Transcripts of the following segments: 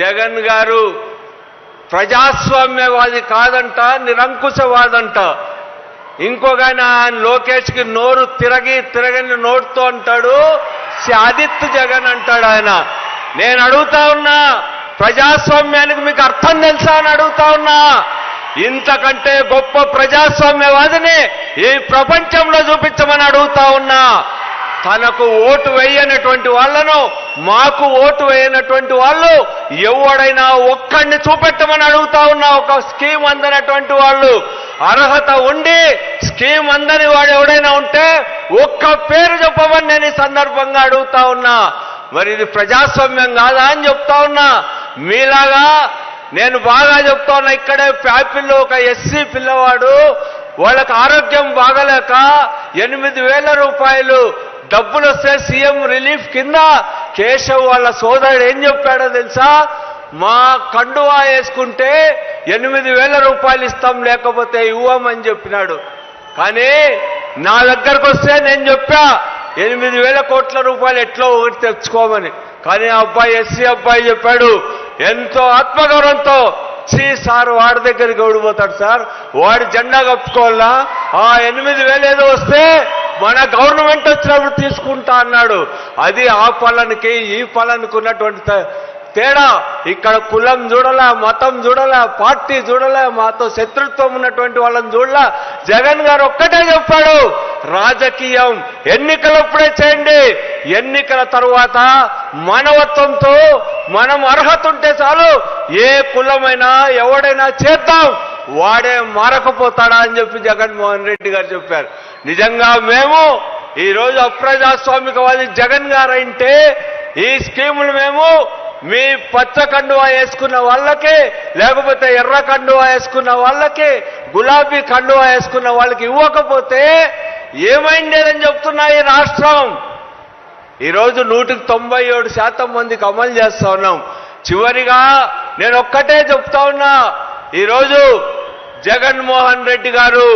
జగన్ గారు ప్రజాస్వామ్యవాది కాదంట నిరంకుశవాదంట. ఇంకొక ఆయన లోకేష్కి నోరు తిరగి తిరగని నోటుతో అంటాడు ఆదిత్య జగన్ అంటాడు ఆయన. నేను అడుగుతా ఉన్నా ప్రజాస్వామ్యానికి మీకు అర్థం తెలుసా అని అడుగుతా ఉన్నా. ఇంతకంటే గొప్ప ప్రజాస్వామ్యవాదిని ఈ ప్రపంచంలో చూపించమని అడుగుతా ఉన్నా. తనకు ఓటు వేయనటువంటి వాళ్ళను మాకు ఓటు వేయనటువంటి వాళ్ళు ఎవడైనా ఒక్కడిని చూపెట్టమని అడుగుతా ఉన్నా ఒక స్కీమ్ అందనటువంటి వాళ్ళు అర్హత ఉండి స్కీమ్ అందని వాడు ఎవడైనా ఉంటే ఒక్క పేరు చెప్పమని నేను ఈ సందర్భంగా అడుగుతా ఉన్నా. మరి ఇది ప్రజాస్వామ్యం కాదా అని చెప్తా ఉన్నా. మీలాగా నేను బాగా చెప్తా ఉన్నా ఇక్కడే ప్యాపిల్లో ఒక ఎస్సీ పిల్లవాడు వాళ్ళకి ఆరోగ్యం బాగలేక ఎనిమిది వేల రూపాయలు డబ్బులు వస్తే సీఎం రిలీఫ్ కింద కేశవ్ వాళ్ళ సోదరుడు ఏం చెప్పాడో తెలుసా? మా కండువా వేసుకుంటే ఎనిమిది వేల రూపాయలు ఇస్తాం లేకపోతే ఇవ్వమని చెప్పినాడు. కానీ నా దగ్గరకు వస్తే నేను చెప్పా ఎనిమిది వేల కోట్ల రూపాయలు ఎట్లో ఒకటి తెచ్చుకోమని. కానీ ఆ అబ్బాయి ఎస్సీ అబ్బాయి చెప్పాడు ఎంతో ఆత్మగౌరవంతో వచ్చి సార్ వాడి దగ్గరికి ఓడిపోతాడు సార్. వాడి జెండా కప్పుకోవాలా? ఆ ఎనిమిది వేలు ఏదో వస్తే మన గవర్నమెంట్ వచ్చినప్పుడు తీసుకుంటా అన్నాడు. అది ఆ పొలానికి ఈ పలనికి ఉన్నటువంటి తేడా. ఇక్కడ కులం చూడలే మతం చూడలే పార్టీ చూడలే మాతో శత్రుత్వం ఉన్నటువంటి వాళ్ళని చూడలే. జగన్ గారు ఒక్కటే చెప్పాడు రాజకీయం ఎన్నికలప్పుడే చేయండి. ఎన్నికల తరువాత మానవత్వంతో మనం అర్హత ఉంటే చాలు. ఏ కులమైనా ఎవడైనా చేద్దాం. వాడే మారకపోతాడా అని చెప్పి జగన్మోహన్ రెడ్డి గారు చెప్పారు. నిజంగా మేము ఈరోజు రోజు అప్రజాస్వామికవాది జగన్ గారు అంటే ఈ స్కీములు మేము మీ పచ్చ కండువా వేసుకున్న వాళ్ళకి లేకపోతే ఎర్ర కండువా వేసుకున్న వాళ్ళకి గులాబీ కండువా వేసుకున్న వాళ్ళకి ఇవ్వకపోతే ఏమైండేదని చెప్తున్నా ఈ రాష్ట్రం. ఈరోజు నూటికి తొంభై ఏడు శాతం మందికి అమలు చేస్తా ఉన్నాం. చివరిగా నేను ఒక్కటే చెప్తా ఉన్నా ఈరోజు జగన్మోహన్ రెడ్డి గారు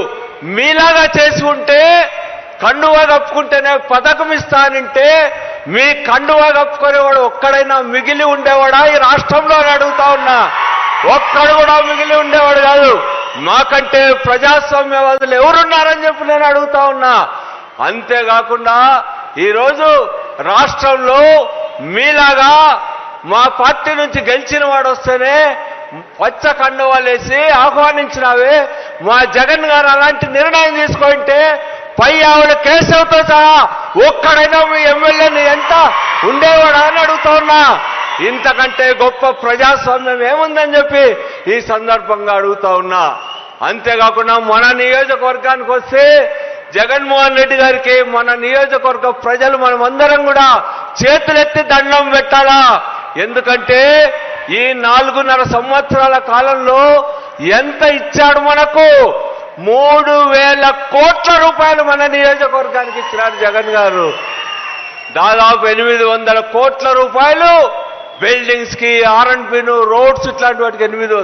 మీలాగా చేసి ఉంటే కండువా కప్పుకుంటేనే పథకం ఇస్తానంటే మీ కండువా కప్పుకునేవాడు ఒక్కడైనా మిగిలి ఉండేవాడా? ఈ రాష్ట్రంలో అడుగుతా ఉన్నా. ఒక్కడు కూడా మిగిలి ఉండేవాడు కాదు. మాకంటే ప్రజాస్వామ్యవాదులు ఎవరున్నారని చెప్పి నేను అడుగుతా ఉన్నా. అంతేకాకుండా ఈరోజు రాష్ట్రంలో మీలాగా మా పార్టీ నుంచి గెలిచిన వాడు వస్తేనే పచ్చ కండువాలేసి ఆహ్వానించినావే. మా జగన్ గారు అలాంటి నిర్ణయం తీసుకుంటే పై ఆవిడ కేశవ్తో సహా ఒక్కడైనా మీ ఎమ్మెల్యేని ఎంత ఉండేవాడా అని అడుగుతా ఉన్నా. ఇంతకంటే గొప్ప ప్రజాస్వామ్యం ఏముందని చెప్పి ఈ సందర్భంగా అడుగుతా ఉన్నా. అంతేకాకుండా మన నియోజకవర్గానికి వస్తే జగన్మోహన్ రెడ్డి గారికి మన నియోజకవర్గ ప్రజలు మనమందరం కూడా చేతులెత్తి దండం పెట్టాలా? ఎందుకంటే ఈ నాలుగున్నర సంవత్సరాల కాలంలో ఎంత ఇచ్చాడు మనకు? మూడు వేల కోట్ల రూపాయలు మన నియోజకవర్గానికి ఇచ్చినారు జగన్ గారు. దాదాపు ఎనిమిది వందల కోట్ల రూపాయలు బిల్డింగ్స్కి పిను రోడ్స్ ఇట్లాంటి వాటికి ఎనిమిది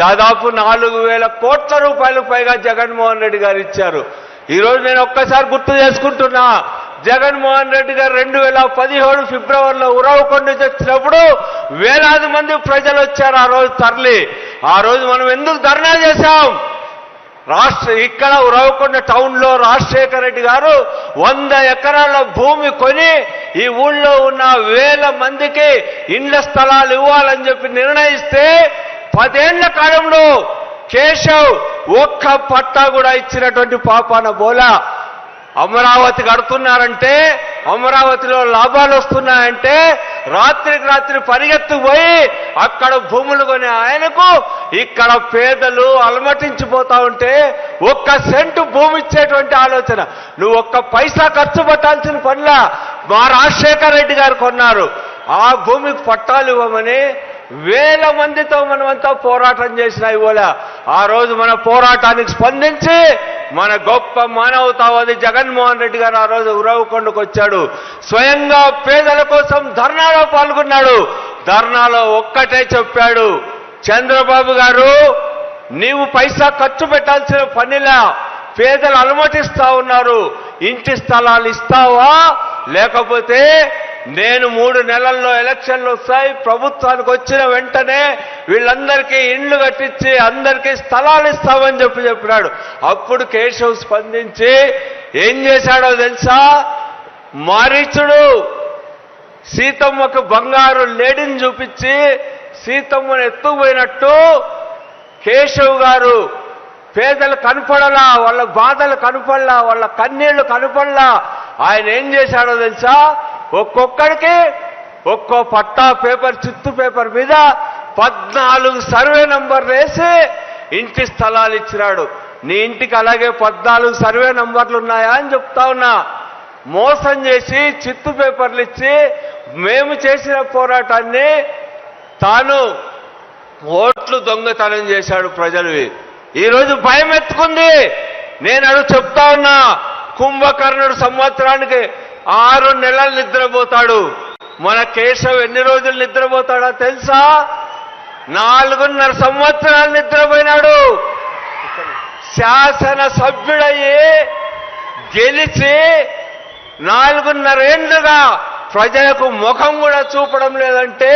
దాదాపు నాలుగు వేల కోట్ల రూపాయలు పైగా జగన్మోహన్ రెడ్డి గారు ఇచ్చారు. ఈరోజు నేను ఒక్కసారి గుర్తు చేసుకుంటున్నా. జగన్మోహన్ రెడ్డి గారు రెండు వేల పదిహేడు ఫిబ్రవరిలో ఉరవకొండ నుంచి వేలాది మంది ప్రజలు వచ్చారు ఆ రోజు తరలి. ఆ రోజు మనం ఎందుకు ధర్నా చేశాం? రాష్ట్ర ఇక్కడ ఉరవకొండ టౌన్లో రాజశేఖర రెడ్డి గారు వంద ఎకరాల భూమి కొని ఈ ఊళ్ళో ఉన్న వేల మందికి ఇండ్ల స్థలాలు ఇవ్వాలని చెప్పి నిర్ణయిస్తే పదేళ్ళ కాలంలో కేశవ్ ఒక్క పట్టా కూడా ఇచ్చినటువంటి పాపాన బోలా. అమరావతి కడుతున్నారంటే అమరావతిలో లాభాలు వస్తున్నాయంటే రాత్రికి రాత్రి పరిగెత్తుకుపోయి అక్కడ భూములు కొనే ఆయనకు ఇక్కడ పేదలు అలమటించిపోతా ఉంటే ఒక్క సెంటు భూమి ఇచ్చేటువంటి ఆలోచన. నువ్వు ఒక్క పైసా ఖర్చు పెట్టాల్సిన పనిలా మా రాజశేఖర రెడ్డి గారు కొన్నారు. ఆ భూమికి పట్టాలు ఇవ్వమని వేల మందితో మనమంతా పోరాటం చేసిన ఇవాళ ఆ రోజు మన పోరాటానికి స్పందించి మన గొప్ప మానవతావాది జగన్మోహన్ రెడ్డి గారు ఆ రోజు ఉరవకొండకు వచ్చాడు స్వయంగా పేదల కోసం ధర్నాలో పాల్గొన్నాడు. ధర్నాలో ఒక్కటే చెప్పాడు చంద్రబాబు గారు నీవు పైసా ఖర్చు పెట్టాల్సిన పనిలా పేదలు అనుమతిస్తా ఉన్నారు. ఇంటి స్థలాలు ఇస్తావా? లేకపోతే నేను మూడు నెలల్లో ఎలక్షన్లు వస్తాయి. ప్రభుత్వానికి వచ్చిన వెంటనే వీళ్ళందరికీ ఇండ్లు కట్టించి అందరికీ స్థలాలు ఇస్తామని చెప్పి చెప్పినాడు. అప్పుడు కేశవ్ స్పందించి ఏం చేశాడో తెలుసా? మారీచుడు సీతమ్మకు బంగారు లేడిని చూపించి సీతమ్మను ఎత్తుకుపోయినట్టు కేశవ్ గారు పేదలు కనపడలా వాళ్ళ బాధలు కనపడలా వాళ్ళ కన్నీళ్ళు కనపడలా. ఆయన ఏం చేశాడో తెలుసా? ఒక్కొక్కడికి ఒక్కో పట్టా పేపర్ చిత్తు పేపర్ మీద పద్నాలుగు సర్వే నంబర్లు వేసి ఇంటి స్థలాలు ఇచ్చినాడు. నీ ఇంటికి అలాగే పద్నాలుగు సర్వే నంబర్లు ఉన్నాయా అని చెప్తా ఉన్నా. మోసం చేసి చిత్తు పేపర్లు ఇచ్చి మేము చేసిన పోరాటాన్ని తాను ఓట్లు దొంగతనం చేశాడు ప్రజలవి. ఈరోజు భయం ఎత్తుకుంది నేను అడుగు చెప్తా ఉన్నా కుంభకర్ణుడు సంవత్సరానికి ఆరు నెలలు నిద్రపోతాడు. మన కేశవ్ ఎన్ని రోజులు నిద్రపోతాడో తెలుసా? నాలుగున్నర సంవత్సరాలు నిద్రపోయినాడు. శాసన సభ్యుడయ్యి గెలిచి నాలుగున్నరేండ్లుగా ప్రజలకు ముఖం కూడా చూపడం లేదంటే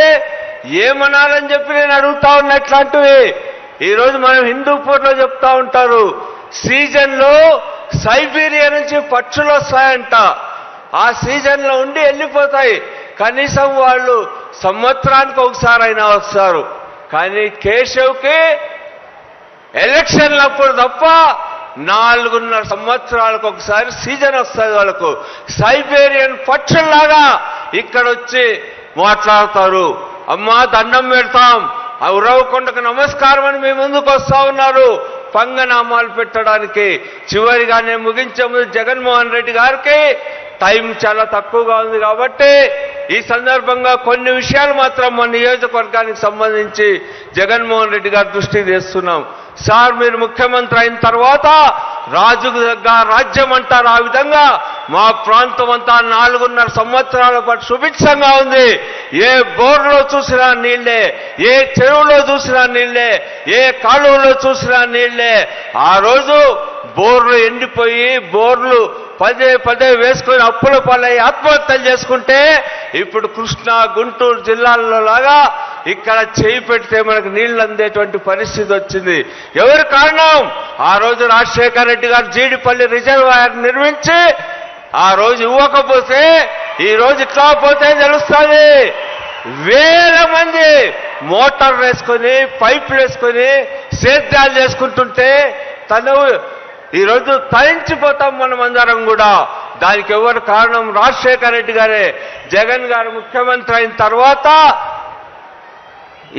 ఏమనాలని చెప్పి నేను అడుగుతా ఉన్నా ఇట్లాంటివి. ఈరోజు మనం హిందూపూర్లో చెప్తా ఉంటారు. సీజన్లో సైబీరియా నుంచి పక్షులు వస్తాయంట. ఆ సీజన్లో ఉండి వెళ్ళిపోతాయి కనీసం వాళ్ళు సంవత్సరానికి ఒకసారి అయినా వస్తారు. కానీ కేశవ్కి ఎలక్షన్లప్పుడు తప్ప నాలుగున్నర సంవత్సరాలకు ఒకసారి సీజన్ వస్తుంది వాళ్ళకు. సైబేరియన్ పక్షుల్లాగా ఇక్కడ వచ్చి మాట్లాడతారు. అమ్మా దండం పెడతాం. ఆ ఉరవకొండకు నమస్కారం అని మీ ముందుకు వస్తా ఉన్నారు. పంగనామాలు పెట్టడానికి చివరిగా నేను ముగించే ముందు జగన్మోహన్ రెడ్డి గారికి టైం చాలా తక్కువగా ఉంది కాబట్టి ఈ సందర్భంగా కొన్ని విషయాలు మాత్రం మన నియోజకవర్గానికి సంబంధించి జగన్మోహన్ రెడ్డి గారి దృష్టికి తెస్తున్నాం. సార్ మీరు ముఖ్యమంత్రి అయిన తర్వాత రాజుకు దగ్గర రాజ్యం అంటారు ఆ విధంగా మా ప్రాంతం అంతా నాలుగున్నర సంవత్సరాల పాటు సుభిక్షంగా ఉంది. ఏ బోర్లో చూసినా నీళ్ళే ఏ చెరువులో చూసినా నీళ్ళే ఏ కాలువలో చూసినా నీళ్ళే ఆ రోజు బోర్లు ఎండిపోయి బోర్లు పదే పదే వేసుకొని అప్పుల పాలై ఆత్మహత్యలు చేసుకుంటే ఇప్పుడు కృష్ణా గుంటూరు జిల్లాల్లో లాగా ఇక్కడ చేయి పెడితే మనకు నీళ్ళు అందేటువంటి పరిస్థితి వచ్చింది. ఎవరు కారణం? ఆ రోజు రాజశేఖర రెడ్డి గారు జీడిపల్లి రిజర్వాయర్ నిర్మించి ఆ రోజు ఇవ్వకపోతే ఈ రోజు ఇట్లా పోతే తెలుస్తుంది? వేల మంది మోటార్ వేసుకొని పైపులు వేసుకొని సేద్యాలు చేసుకుంటుంటే తను ఈరోజు తరించిపోతాం మనం అందరం కూడా. దానికి ఎవరు కారణం? రాజశేఖర రెడ్డి గారే. జగన్ గారు ముఖ్యమంత్రి అయిన తర్వాత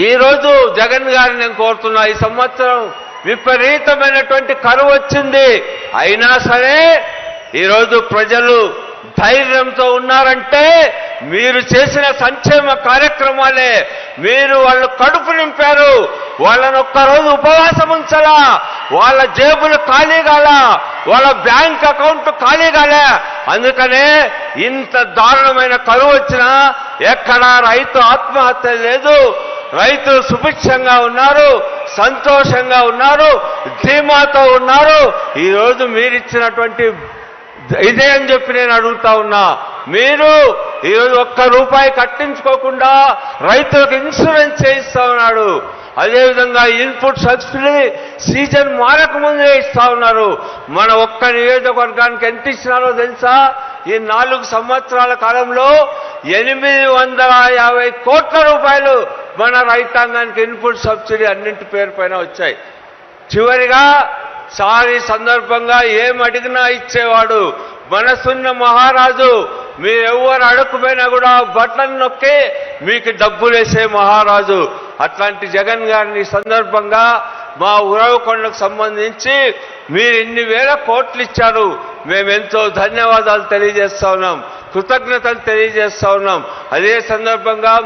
ఈరోజు జగన్ గారిని నేను కోరుతున్నా ఈ సంవత్సరం విపరీతమైనటువంటి కరువు వచ్చింది. అయినా సరే ఈరోజు ప్రజలు ధైర్యంతో ఉన్నారంటే మీరు చేసిన సంక్షేమ కార్యక్రమాలే. మీరు వాళ్ళు కడుపు నింపారు. వాళ్ళని ఒక్కరోజు ఉపవాసం ఉంచలా. వాళ్ళ జేబులు ఖాళీ కాల. వాళ్ళ బ్యాంక్ అకౌంట్ ఖాళీ కాలే. అందుకనే ఇంత దారుణమైన కరువు వచ్చినా ఎక్కడా రైతు ఆత్మహత్య లేదు. రైతులు సుభిక్షంగా ఉన్నారు. సంతోషంగా ఉన్నారు. ధీమాతో ఉన్నారు. ఈరోజు మీరిచ్చినటువంటి ఇదే అని చెప్పి నేను అడుగుతా ఉన్నా. మీరు ఈరోజు ఒక్క రూపాయి కట్టించుకోకుండా రైతులకు ఇన్సూరెన్స్ చేయిస్తా ఉన్నాడు అదేవిధంగా ఇన్పుట్ సబ్సిడీ సీజన్ మారక ముందే ఇస్తా ఉన్నారు. మన ఒక్క నియోజకవర్గానికి ఎంత ఇచ్చినారో తెలుసా? ఈ నాలుగు సంవత్సరాల కాలంలో ఎనిమిది వందల యాభై కోట్ల రూపాయలు మన రైతాంగానికి ఇన్పుట్ సబ్సిడీ అన్నింటి పేరు పైన వచ్చాయి. చివరిగా సారి సందర్భంగా ఏం అడిగినా ఇచ్చేవాడు మనసున్న మహారాజు మీరెవ్వరు అడుక్కుపోయినా కూడా బట్టలు నొక్కి మీకు డబ్బులేసే మహారాజు. అట్లాంటి జగన్ గారిని సందర్భంగా మా ఉరవకొండకు సంబంధించి మీరు ఇన్ని వేల కోట్లు ఇచ్చారు. మేమెంతో ధన్యవాదాలు తెలియజేస్తా ఉన్నాం కృతజ్ఞతలు తెలియజేస్తా ఉన్నాం. అదే సందర్భంగా